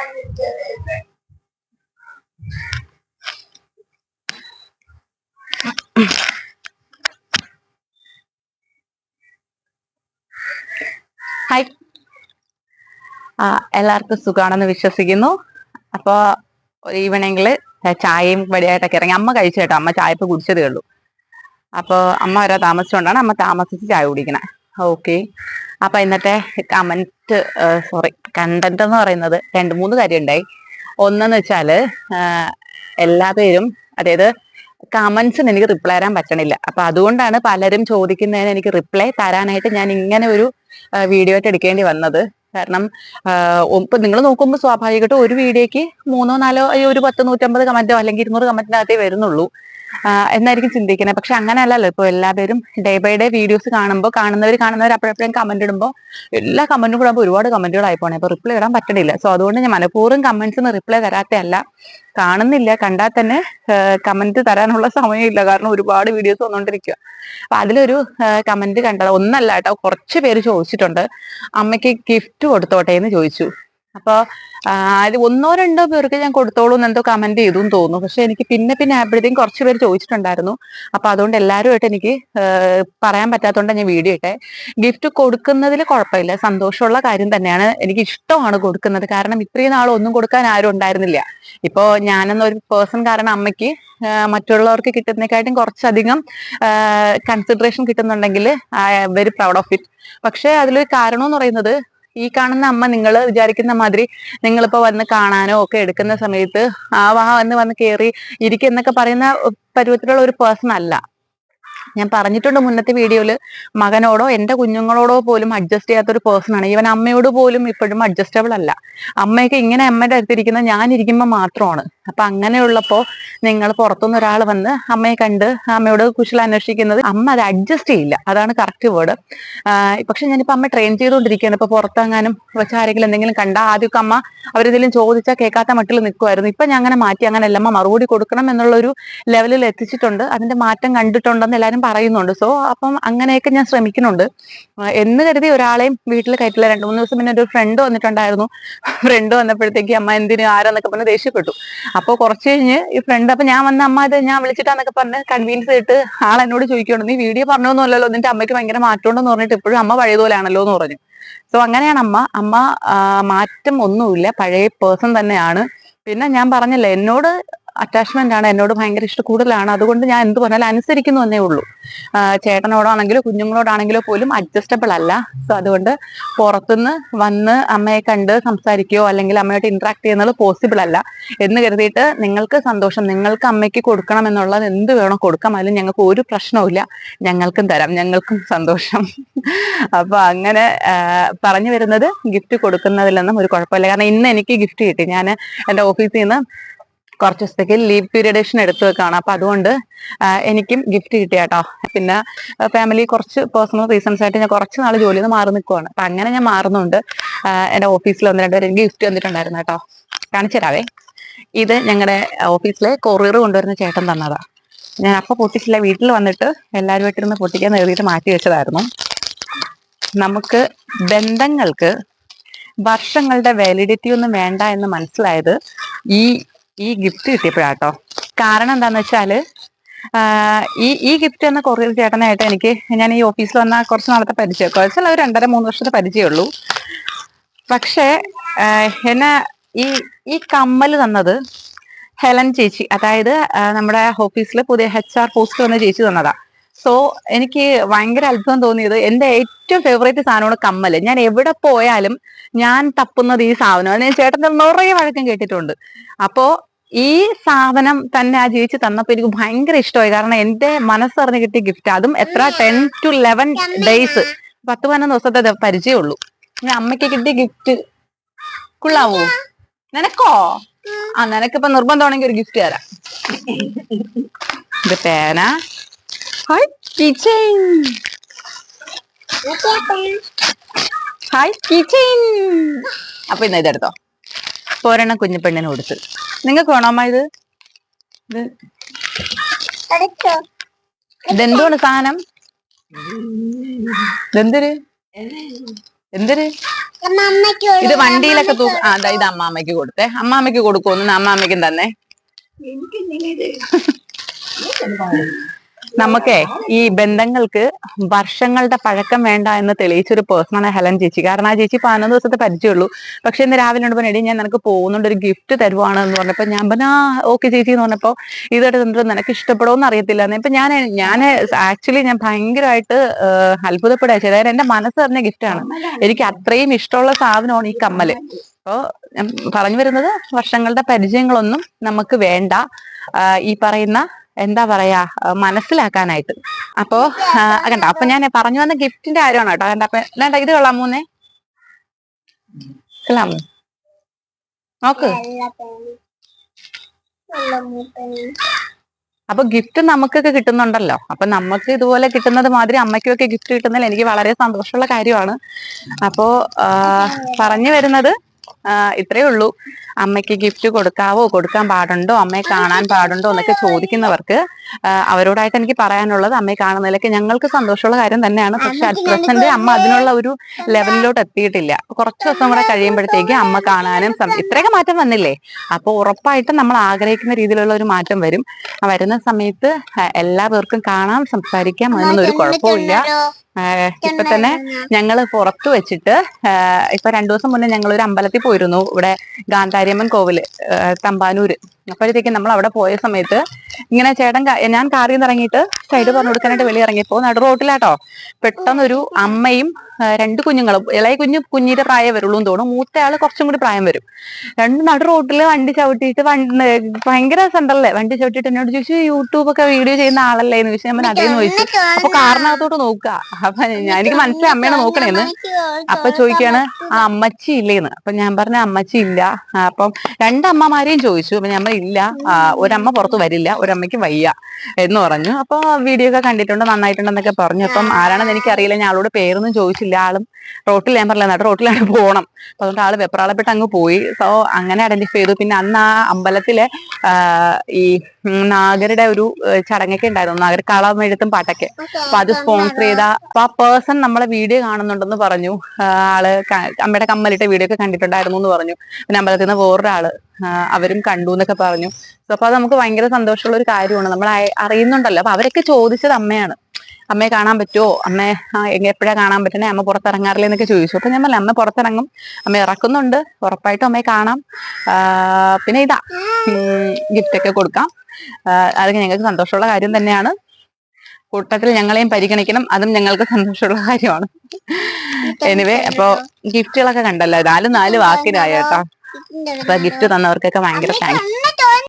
Hi എല്ലാവർക്കും സുഖാണെന്ന് വിശ്വസിക്കുന്നു. അപ്പോ ഈവനിങ്ങിൽ ചായയും വടിയായിട്ടൊക്കെ ഇറങ്ങി. അമ്മ കഴിച്ചു കേട്ടോ. അമ്മ ചായ ഇപ്പൊ കുടിച്ചതേ ഉള്ളൂ. അപ്പോൾ അമ്മ വരെ താമസിച്ചുകൊണ്ടാണ് അമ്മ താമസിച്ച് ചായ കുടിക്കണേ. ഓക്കെ അപ്പൊ ഇന്നത്തെ കമന്റ് സോറി കണ്ടന്റ് എന്ന് പറയുന്നത് രണ്ട് മൂന്ന് കാര്യം ഉണ്ടായി ഒന്നെന്ന് വെച്ചാൽ എല്ലാ പേരും അതായത് കമന്റ്സിന് എനിക്ക് റിപ്ലൈ തരാൻ പറ്റണില്ല. അപ്പൊ അതുകൊണ്ടാണ് പലരും ചോദിക്കുന്നതിന് എനിക്ക് റിപ്ലൈ തരാനായിട്ട് ഞാൻ ഇങ്ങനെ ഒരു വീഡിയോ ആയിട്ട് എടുക്കേണ്ടി വന്നത്. കാരണം ഇപ്പൊ നിങ്ങൾ നോക്കുമ്പോൾ സ്വാഭാവികമായിട്ടും ഒരു വീഡിയോക്ക് മൂന്നോ നാലോ ഒരു പത്ത് നൂറ്റമ്പത് കമന്റോ അല്ലെങ്കിൽ ഇരുന്നൂറ് കമന്റിനകത്തേ വരുന്നുള്ളൂ. എന്നായിരിക്കും ചിന്തിക്കുന്നത്. പക്ഷെ അങ്ങനെയല്ലല്ലോ. ഇപ്പൊ എല്ലാവരും ഡേ ബൈ ഡേ വീഡിയോസ് കാണുമ്പോൾ കാണുന്നവർ കാണുന്നവർ അപ്പോഴപ്പോഴും കമന്റ് ഇടുമ്പോൾ എല്ലാ കമന്റും കൂടെ ഒരുപാട് കമന്റുകളായി പോണേ. അപ്പൊ റിപ്ലൈ ഇടാൻ പറ്റണില്ല. സോ അതുകൊണ്ട് ഞാൻ മനഃപൂർവം കമന്റ്സിന് റിപ്ലൈ തരാത്തല്ല കാണുന്നില്ല. കണ്ടാൽ തന്നെ കമന്റ് തരാനുള്ള സമയമില്ല. കാരണം ഒരുപാട് വീഡിയോസ് വന്നുകൊണ്ടിരിക്കുക അപ്പൊ അതിലൊരു കമന്റ് കണ്ടത് ഒന്നല്ല കേട്ടോ. കുറച്ച് പേര് ചോദിച്ചിട്ടുണ്ട്. അമ്മയ്ക്ക് ഗിഫ്റ്റ് കൊടുത്തോട്ടെ എന്ന് ചോദിച്ചു. അപ്പൊ ഇത് ഒന്നോ രണ്ടോ പേർക്ക് ഞാൻ കൊടുത്തോളൂ എന്ന് എന്തോ കമന്റ് ചെയ്തു എന്ന് തോന്നുന്നു. പക്ഷെ എനിക്ക് പിന്നെ പിന്നെ ആയപ്പോഴത്തേക്കും കുറച്ച് പേര് ചോദിച്ചിട്ടുണ്ടായിരുന്നു. അപ്പൊ അതുകൊണ്ട് എല്ലാവരുമായിട്ട് എനിക്ക് പറയാൻ പറ്റാത്തതുകൊണ്ട് ഞാൻ വീഡിയോ ഇട്ടെ. ഗിഫ്റ്റ് കൊടുക്കുന്നതിൽ കുഴപ്പമില്ല. സന്തോഷമുള്ള കാര്യം തന്നെയാണ് എനിക്ക് ഇഷ്ടമാണ് കൊടുക്കുന്നത്. കാരണം ഇത്രയും നാൾ ഒന്നും കൊടുക്കാൻ ആരും ഉണ്ടായിരുന്നില്ല. ഇപ്പോ ഞാനെന്ന ഒരു പേഴ്സൺ കാരണം അമ്മയ്ക്ക് മറ്റുള്ളവർക്ക് കിട്ടുന്നതിനെക്കാട്ടും കുറച്ചധികം consideration കിട്ടുന്നുണ്ടെങ്കിൽ I very proud of it പക്ഷെ അതിലൊരു കാരണം എന്ന് പറയുന്നത് ഈ കാണുന്ന അമ്മ നിങ്ങൾ വിചാരിക്കുന്ന മാതിരി നിങ്ങളിപ്പോ വന്ന് കാണാനോ ഒക്കെ എടുക്കുന്ന സമയത്ത് ആ വാ വന്ന് വന്ന് കയറി ഇരിക്കുന്നൊക്കെ പറയുന്ന പരുവത്തിലുള്ള ഒരു പേഴ്സൺ അല്ല. ഞാൻ പറഞ്ഞിട്ടുണ്ട് മുന്നത്തെ വീഡിയോയിൽ മകനോടോ എന്റെ കുഞ്ഞുങ്ങളോടോ പോലും അഡ്ജസ്റ്റ് ചെയ്യാത്ത ഒരു പേഴ്സൺ ആണ്. ഈവൻ അമ്മയോട് പോലും ഇപ്പോഴും അഡ്ജസ്റ്റബിൾ അല്ല. അമ്മയൊക്കെ ഇങ്ങനെ അമ്മയുടെ അടുത്തിരിക്കുന്ന ഞാൻ ഇരിക്കുമ്പോൾ മാത്രമാണ്. അപ്പൊ അങ്ങനെയുള്ളപ്പോ നിങ്ങൾ പുറത്തുനിന്ന് ഒരാൾ വന്ന് അമ്മയെ കണ്ട് അമ്മയോട് കുശല അന്വേഷിക്കുന്നത് അമ്മ അത് അഡ്ജസ്റ്റ് ചെയ്യില്ല. അതാണ് കറക്റ്റ് വേർഡ് പക്ഷെ ഞാനിപ്പോ അമ്മ ട്രെയിൻ ചെയ്തുകൊണ്ടിരിക്കുകയാണ്. ഇപ്പൊ പുറത്തെങ്ങാനും വെച്ച് ആരെങ്കിലും എന്തെങ്കിലും കണ്ട ആദ്യമൊക്കെ അമ്മ അവരെന്തെങ്കിലും ചോദിച്ചാൽ കേൾക്കാത്ത മട്ടിൽ നിൽക്കുമായിരുന്നു ഇപ്പൊ ഞാൻ അങ്ങനെ മാറ്റി അങ്ങനെ അല്ല. അമ്മ മറുപടി കൊടുക്കണം എന്നുള്ള ഒരു ലെവലിൽ എത്തിച്ചിട്ടുണ്ട്. അതിന്റെ മാറ്റം കണ്ടിട്ടുണ്ടെന്ന് എല്ലാവരും പറയുന്നുണ്ട്. സോ അപ്പം അങ്ങനെയൊക്കെ ഞാൻ ശ്രമിക്കുന്നുണ്ട്. എന്ന് കരുതി ഒരാളെയും വീട്ടിൽ കയറ്റില്ല. രണ്ടു മൂന്ന് ദിവസം പിന്നെ ഒരു ഫ്രണ്ട് വന്നിട്ടുണ്ടായിരുന്നു. ഫ്രണ്ട് വന്നപ്പോഴത്തേക്ക് അമ്മ എന്തിനു ആരാന്നൊക്കെ പറഞ്ഞ് ദേഷ്യപ്പെട്ടു. അപ്പോൾ കുറച്ച് കഴിഞ്ഞ് ഈ ഫ്രണ്ട് അപ്പൊ ഞാൻ വന്ന അമ്മ ഇത് ഞാൻ വിളിച്ചിട്ടാന്നൊക്കെ പറഞ്ഞ് കൺവീൻസ് ചെയ്തിട്ട് ആൾ എന്നോട് ചോദിക്കുകയാണ് നീ വീഡിയോ പറഞ്ഞൊന്നുമല്ലല്ലോ നിന്റെ അമ്മയ്ക്ക് ഭയങ്കര മാറ്റമുണ്ടെന്ന് പറഞ്ഞിട്ട് ഇപ്പോഴും അമ്മ പഴയതുപോലെയാണല്ലോ എന്ന് പറഞ്ഞു. സോ അങ്ങനെയാണ് അമ്മ അമ്മ മാറ്റം ഒന്നുമില്ല പഴയ പേഴ്സൺ തന്നെയാണ്. പിന്നെ ഞാൻ പറഞ്ഞല്ലേ എന്നോട് അറ്റാച്ച്മെന്റ് ആണ് എന്നോട് ഭയങ്കര ഇഷ്ടം കൂടുതലാണ്. അതുകൊണ്ട് ഞാൻ എന്ത് പറഞ്ഞാലും അനുസരിക്കുന്നു എന്നേ ഉള്ളൂ. ചേട്ടനോടാണെങ്കിലും കുഞ്ഞുങ്ങളോടാണെങ്കിലോ പോലും അഡ്ജസ്റ്റബിൾ അല്ല. സോ അതുകൊണ്ട് പുറത്തുനിന്ന് വന്ന് അമ്മയെ കണ്ട് സംസാരിക്കുകയോ അല്ലെങ്കിൽ അമ്മയായിട്ട് ഇന്ററാക്ട് ചെയ്യുന്നത് പോസിബിൾ അല്ല. എന്ന് കരുതിയിട്ട് നിങ്ങൾക്ക് സന്തോഷം നിങ്ങൾക്ക് അമ്മയ്ക്ക് കൊടുക്കണം എന്നുള്ളത് എന്ത് വേണോ കൊടുക്കാം. അതിൽ ഞങ്ങൾക്ക് ഒരു പ്രശ്നവുമില്ല ഞങ്ങൾക്കും തരാം. ഞങ്ങൾക്കും സന്തോഷം. അപ്പൊ അങ്ങനെ പറഞ്ഞു വരുന്നത് ഗിഫ്റ്റ് കൊടുക്കുന്നതിലൊന്നും ഒരു കുഴപ്പമില്ല. കാരണം ഇന്ന് എനിക്ക് ഗിഫ്റ്റ് കിട്ടി. ഞാൻ എന്റെ ഓഫീസിൽ നിന്ന് കുറച്ച് ദിവസത്തേക്ക് ലീവ് പീരിയഡേഷൻ എടുത്തു വെക്കാണ്. അപ്പൊ അതുകൊണ്ട് എനിക്കും ഗിഫ്റ്റ് കിട്ടിയാട്ടോ. പിന്നെ ഫാമിലി കുറച്ച് പേഴ്സണൽ റീസൺസ് ആയിട്ട് ഞാൻ കുറച്ച് നാൾ ജോലിയിൽ നിന്ന് മാറി നിൽക്കുവാണ് അപ്പൊ അങ്ങനെ ഞാൻ മാറുന്നുണ്ട്. എന്റെ ഓഫീസിൽ ഒന്ന് രണ്ടുപേരും എനിക്ക് ഗിഫ്റ്റ് തന്നിട്ടുണ്ടായിരുന്നു കേട്ടോ. കാണിച്ചു തരാവേ. ഇത് ഞങ്ങളുടെ ഓഫീസിലെ കൊറിയർ കൊണ്ടുവരുന്ന ചേട്ടൻ തന്നതാ. ഞാൻ അപ്പൊ പൊട്ടിച്ചില്ല. വീട്ടിൽ വന്നിട്ട് എല്ലാവരുമായിട്ടിരുന്ന് പൊട്ടിക്കാൻ എഴുതിയിട്ട് മാറ്റി വെച്ചതായിരുന്നു. നമുക്ക് ബന്ധങ്ങൾക്ക് വർഷങ്ങളുടെ വാലിഡിറ്റി ഒന്നും വേണ്ട എന്ന് മനസ്സിലായത് ഈ ഈ ഗിഫ്റ്റ് കിട്ടിയപ്പോഴാട്ടോ. കാരണം എന്താന്ന് വെച്ചാൽ ഈ ഈ ഗിഫ്റ്റ് എന്ന കൊറിയർ ചേട്ടനായിട്ട് എനിക്ക് ഞാൻ ഈ ഓഫീസിൽ വന്ന കുറച്ച് നാളത്തെ പരിചയം കുറച്ചല്ല ഒരു രണ്ടര മൂന്ന് വർഷത്തെ പരിചയമുള്ളൂ. പക്ഷേ എന്നെ ഈ ഈ കമ്മൽ തന്നത് ഹെലൻ ചേച്ചി അതായത് നമ്മുടെ ഓഫീസിൽ പുതിയ എച്ച് ആർ പോസ്റ്റ് വന്ന ചേച്ചി തന്നതാ. സോ എനിക്ക് ഭയങ്കര അത്ഭുതം തോന്നിയത് എന്റെ ഏറ്റവും ഫേവറേറ്റ് സാധനമാണ് കമ്മൽ ഞാൻ എവിടെ പോയാലും ഞാൻ തപ്പുന്നത് ഈ സാധനം ഞാൻ ചേട്ടൻ നിറയെ വഴക്കം കേട്ടിട്ടുണ്ട്. അപ്പോ ഈ സാധനം തന്നെ ആ ചേച്ചി തന്നപ്പോ എനിക്ക് ഭയങ്കര ഇഷ്ടമായി. കാരണം എന്റെ മനസ്സറിഞ്ഞ് കിട്ടിയ ഗിഫ്റ്റ് അതും എത്ര ടെൻ ടു ലെവൻ ഡേയ്സ് പത്ത് പതിനൊന്ന് ദിവസത്തെ പരിചയമുള്ളൂ ഇനി അമ്മയ്ക്ക് കിട്ടിയ ഗിഫ്റ്റ് കൊള്ളാവോ? നിനക്കോ? ആ നിനക്കിപ്പൊ നിർബന്ധമാണെങ്കിൽ ഒരു ഗിഫ്റ്റ് തരാം. ഇത് പേന. ഹായ് കിച്ചൻ ഹായ് കിച്ചൻ അപ്പൊ ഇന്ന് ഇതെടുത്തോ. ഒരെണ്ണം കുഞ്ഞിപ്പെണ്ണിന് കൊടുത്ത്. നിങ്ങൾക്ക് വേണോ അമ്മ ഇത് ഇത് അടച്ചോ ഇതെന്തുകൊണ്ട് സാധനം? ഇതെന്തൊരു? എന്തൊരു? ഇത് വണ്ടിയിലൊക്കെ തൂ ആ ദാ ഇത് അമ്മാമ്മയ്ക്ക് കൊടുത്തേ. അമ്മാമ്മയ്ക്ക് കൊടുക്കുമെന്ന് അമ്മാമ്മയ്ക്കും തന്നെ. നമുക്കേ ഈ ബന്ധങ്ങൾക്ക് വർഷങ്ങളുടെ പഴക്കം വേണ്ട എന്ന് തെളിയിച്ചൊരു പേഴ്സണാണ് ഹെലൻ ചേച്ചി. കാരണം ആ ചേച്ചി പതിനൊന്ന് ദിവസത്തെ പരിചയമുള്ളൂ. പക്ഷെ ഇന്ന് രാവിലെ ഉണ്ട് പറഞ്ഞ ഞാൻ നിനക്ക് പോകുന്നുണ്ട് ഒരു ഗിഫ്റ്റ് തരുവാണ് എന്ന് പറഞ്ഞപ്പോ ഞാൻ പറഞ്ഞ ആ ഓക്കെ ചേച്ചി എന്ന് പറഞ്ഞപ്പോ ഇതായിട്ട് നിന്നിട്ട് നിനക്ക് ഇഷ്ടപ്പെടുമെന്ന് അറിയത്തില്ല എന്ന് ഇപ്പൊ ഞാൻ ഞാൻ ആക്ച്വലി ഞാൻ ഭയങ്കരമായിട്ട് അത്ഭുതപ്പെടുക അതായത് എന്റെ മനസ്സ് പറഞ്ഞ ഗിഫ്റ്റാണ് എനിക്ക് അത്രയും ഇഷ്ടമുള്ള സാധനമാണ് ഈ കമ്മൽ. അപ്പോ ഞാൻ പറഞ്ഞു വരുന്നത് വർഷങ്ങളുടെ പരിചയങ്ങളൊന്നും നമുക്ക് വേണ്ട. ഈ പറയുന്ന എന്താ പറയാ മനസ്സിലാക്കാനായിട്ട്. അപ്പോ കണ്ട? അപ്പൊ ഞാൻ പറഞ്ഞു വന്ന ഗിഫ്റ്റിന്റെ കാര്യമാണ് കേട്ടോ? കണ്ട? അപ്പൊ വേണ്ട ഇത് കൊള്ളാം മൂന്നേ. കൊള്ളാമോ നോക്ക്. അപ്പൊ ഗിഫ്റ്റ് നമുക്കൊക്കെ കിട്ടുന്നുണ്ടല്ലോ. അപ്പൊ നമുക്ക് ഇതുപോലെ കിട്ടുന്നത് മാതിരി അമ്മയ്ക്കൊക്കെ ഗിഫ്റ്റ് കിട്ടുന്നതിൽ എനിക്ക് വളരെ സന്തോഷമുള്ള കാര്യമാണ്. അപ്പോ പറഞ്ഞു വരുന്നത് ഇത്രയേ ഉള്ളൂ. അമ്മയ്ക്ക് ഗിഫ്റ്റ് കൊടുക്കാവോ കൊടുക്കാൻ പാടുണ്ടോ അമ്മയെ കാണാൻ പാടുണ്ടോ എന്നൊക്കെ ചോദിക്കുന്നവർക്ക് അവരോടായിട്ട് എനിക്ക് പറയാനുള്ളത് അമ്മയെ കാണുന്നതിലൊക്കെ ഞങ്ങൾക്ക് സന്തോഷമുള്ള കാര്യം തന്നെയാണ്. പക്ഷെ അറ്റ് പ്രസന്റ് അമ്മ അതിനുള്ള ഒരു ലെവലിലോട്ട് എത്തിയിട്ടില്ല. കുറച്ച് ദിവസം കൂടെ കഴിയുമ്പോഴത്തേക്ക് അമ്മ കാണാനും ഇത്രയൊക്കെ മാറ്റം വന്നില്ലേ? അപ്പോൾ ഉറപ്പായിട്ടും നമ്മൾ ആഗ്രഹിക്കുന്ന രീതിയിലുള്ള ഒരു മാറ്റം വരും. വരുന്ന സമയത്ത് എല്ലാ പേർക്കും കാണാം സംസാരിക്കാം അതിനൊന്നും ഒരു കുഴപ്പമില്ല ഇപ്പൊ തന്നെ ഞങ്ങൾ പുറത്ത് വെച്ചിട്ട് ഇപ്പൊ രണ്ടു ദിവസം മുന്നേ ഞങ്ങൾ ഒരു അമ്പലത്തിൽ പോയിരുന്നു ഇവിടെ ഗാന്ധാരിയമ്മൻ കോവിൽ തമ്പാനൂര്. അപ്പോഴത്തേക്കും നമ്മൾ അവിടെ പോയ സമയത്ത് ഇങ്ങനെ ചേട്ടൻ ഞാൻ കാറിൽ നിന്ന് ഇറങ്ങിയിട്ട് സൈഡ് പറഞ്ഞു കൊടുക്കാനായിട്ട് വെളി ഇറങ്ങിയപ്പോ നടു റോട്ടിലാട്ടോ. പെട്ടെന്നൊരു അമ്മയും രണ്ട് കുഞ്ഞുങ്ങളും ഇളയ കുഞ്ഞു കുഞ്ഞിന്റെ പ്രായം വരുള്ളൂ എന്ന് തോന്നുന്നു. മൂത്ത ആൾ കുറച്ചും കൂടി പ്രായം വരും. രണ്ട് നടു റോട്ടിൽ വണ്ടി ചവിട്ടിയിട്ട് വണ്ടി ഭയങ്കര സെന്ററല്ലേ വണ്ടി ചവിട്ടിയിട്ട് എന്നോട് ചോദിച്ചു യൂട്യൂബ് ഒക്കെ വീഡിയോ ചെയ്യുന്ന ആളല്ലേ? എന്ന് ചോദിച്ചു. ഞാൻ അതേന്ന് ചോദിച്ചു. അപ്പൊ കാറിനകത്തോട്ട് നോക്കുക. അപ്പൊ ഞാൻ എനിക്ക് മനസ്സിലായി അമ്മയാണ് നോക്കണേന്ന്. അപ്പൊ ചോദിക്കാണ് ആ അമ്മച്ചി ഇല്ലേന്ന്. അപ്പൊ ഞാൻ പറഞ്ഞ അമ്മച്ചി ഇല്ല. അപ്പം രണ്ടമ്മമാരെയും ചോദിച്ചു. അപ്പൊ ഞാൻ ഇല്ല ഒരമ്മ പുറത്ത് വരില്ല ഒരമ്മയ്ക്ക് വയ്യ എന്ന് പറഞ്ഞു. അപ്പൊ വീഡിയോ ഒക്കെ കണ്ടിട്ടുണ്ട് നന്നായിട്ടുണ്ടെന്നൊക്കെ പറഞ്ഞു. അപ്പം ആരാണെന്ന് എനിക്കറിയില്ല ഞാൻ ആളോട് പേരൊന്നും ചോദിച്ചില്ല. ആളും റോട്ടിൽ ഞാൻ പറഞ്ഞില്ല റോട്ടിലാണ് പോകണം അപ്പൊ അതുകൊണ്ട് ആൾ വെപ്രാളപ്പെട്ട് അങ്ങ് പോയി. സോ അങ്ങനെ ഐഡന്റിഫൈ ചെയ്തു. പിന്നെ അന്ന് ആ അമ്പലത്തിലെ ഈ നാഗരുടെ ഒരു ചടങ്ങൊക്കെ ഉണ്ടായിരുന്നു. നാഗർ കളം എഴുത്തും പാട്ടൊക്കെ. അപ്പൊ അത് സ്പോൺസർ ചെയ്ത അപ്പൊ ആ പേഴ്സൺ നമ്മളെ വീഡിയോ കാണുന്നുണ്ടെന്ന് പറഞ്ഞു. ആൾ അമ്മയുടെ കമ്മലിട്ട വീഡിയോ ഒക്കെ കണ്ടിട്ടുണ്ടായിരുന്നു എന്ന് പറഞ്ഞു. പിന്നെ അമ്പലത്തിൽ നിന്ന് വേറൊരാൾ അവരും കണ്ടു എന്നൊക്കെ പറഞ്ഞു. അപ്പൊ അത് നമുക്ക് ഭയങ്കര സന്തോഷമുള്ള ഒരു കാര്യമാണ്. നമ്മൾ അറിയുന്നുണ്ടല്ലോ. അപ്പൊ അവരൊക്കെ ചോദിച്ചത് അമ്മയാണ്. അമ്മയെ കാണാൻ പറ്റുമോ അമ്മയെ എപ്പോഴാണ് കാണാൻ പറ്റണേ? അമ്മ പുറത്തിറങ്ങാറില്ല? എന്നൊക്കെ ചോദിച്ചു. അപ്പൊ ഞാൻ അമ്മ പുറത്തിറങ്ങും. അമ്മ ഇറക്കുന്നുണ്ട്. ഉറപ്പായിട്ടും അമ്മയെ കാണാം. പിന്നെ ഇതാ ഗിഫ്റ്റ് ഒക്കെ കൊടുക്കാം. അതൊക്കെ ഞങ്ങൾക്ക് സന്തോഷമുള്ള കാര്യം തന്നെയാണ്. കൂട്ടത്തിൽ ഞങ്ങളെയും പരിഗണിക്കണം. അതും ഞങ്ങൾക്ക് സന്തോഷമുള്ള കാര്യമാണ്. എനിവേ അപ്പൊ ഗിഫ്റ്റുകളൊക്കെ കണ്ടല്ലോ. നാല് നാല് വാക്കിനായ കേട്ടോ? അപ്പൊ ഗിഫ്റ്റ് തന്നവർക്കൊക്കെ ഭയങ്കര താങ്ക്സ്